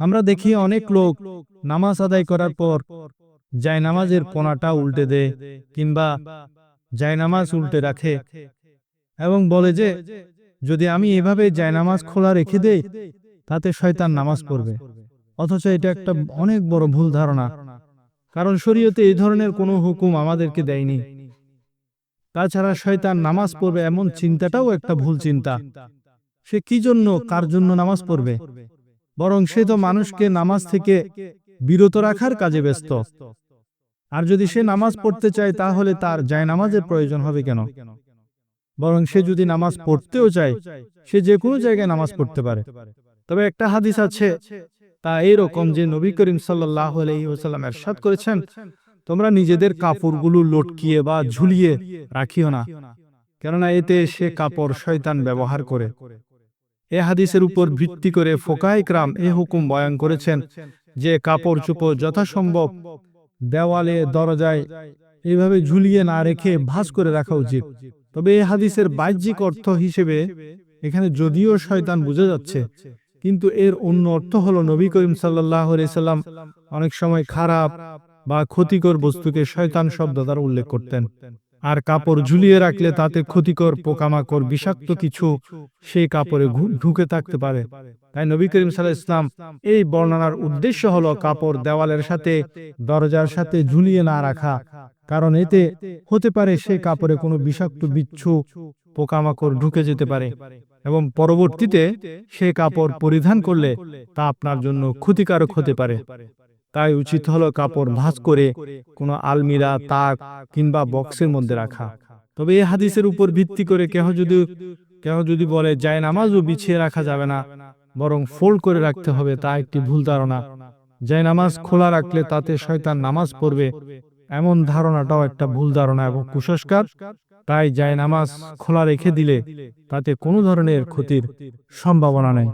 আমরা দেখি অনেক লোক নামাজ আদায় করার পর যায় নামাজের পোনাটা উল্টে দেয় কিংবা যায় নামাজ উল্টে রাখে এবং বলে যে, যদি আমি এভাবে যায় নামাজ খোলা রেখে দেই, তাতে শয়তান নামাজ পড়বে। অথচ এটা একটা অনেক বড় ভুল ধারণা। কারণ শরীয়তে এই ধরনের কোনো হুকুম আমাদেরকে দেয়নি। তাছাড়া শয়তান নামাজ পড়বে এমন চিন্তাটাও একটা ভুল চিন্তা। সে কি জন্য, কার জন্য নামাজ পড়বে? বরং সে তো মানুষকে নামাজ থেকে বিরত রাখার কাজে ব্যস্ত। আর যদি সে নামাজ পড়তে চায় তাহলে তার যায় নামাজের প্রয়োজন হবে কেন? বরং সে যদি নামাজ পড়তেও চায় সে যে কোনো জায়গায় নামাজ পড়তে পারে। তবে একটা হাদিস আছে তা এইরকম যে নবী করিম সাল্লাহ আলহিহাল্লাম এরশাদ করেছেন তোমরা নিজেদের কাপড়গুলো লটকিয়ে বা ঝুলিয়ে রাখিও না। কেননা এতে সে কাপড় শয়তান ব্যবহার করে এ হাদিসের উপর ভিত্তি করে ফোকাইকরাম এ হুকুম বয়ান করেছেন যে কাপড় চুপড় যথাসম্ভব দেওয়ালে, দরজায় এইভাবে ঝুলিয়ে না রেখে ভাঁজ করে রাখা উচিত। তবে এই হাদিসের বাহ্যিক অর্থ হিসেবে এখানে যদিও শয়তান বোঝা যাচ্ছে, কিন্তু এর অন্য অর্থ হলো নবী করিম সাল্লাম অনেক সময় খারাপ বা ক্ষতিকর বস্তুকে শয়তান শব্দ দ্বারা উল্লেখ করতেন। আর কাপড় ঝুলিয়ে রাখলে তাতে ক্ষতিকর পোকামাকড় বিষাক্ত কিছু সেই কাপড়ে ঢুকে থাকতে পারে। তাই নবী করিম সাল্লাহ ইসলাম এই বর্ণনার উদ্দেশ্য হলো কাপড় দেওয়ালের সাথে দরজার সাথে ঝুলিয়ে না রাখা। কারণ এতে হতে পারে সেই কাপড়ে কোনো বিষাক্ত বিচ্ছু পোকামাকড় ঢুকে যেতে পারে। এবং পরবর্তীতে সে কাপড় পরিধান করলে তা আপনার জন্য ক্ষতিকারক হতে পারে। তাই উচিত হলো কাপড় ভাঁজ করে কোনো আলমিরা, তাক কিংবা বক্সের মধ্যে রাখা। তবে এই হাদিসের উপর ভিত্তি করে কেহ যদি কেহ যদি বলে, যায় নামাজও বিছিয়ে রাখা যাবে না, বরং ফোল্ড করে রাখতে হবে তা একটি ভুল ধারণা। যায় নামাজ খোলা রাখলে তাতে শয়তান নামাজ পড়বে, এমন ধারণাটাও একটা ভুল ধারণা এবং কুসংস্কার। তাই যায় নামাজ খোলা রেখে দিলে তাতে কোনো ধরনের ক্ষতির সম্ভাবনা নেই।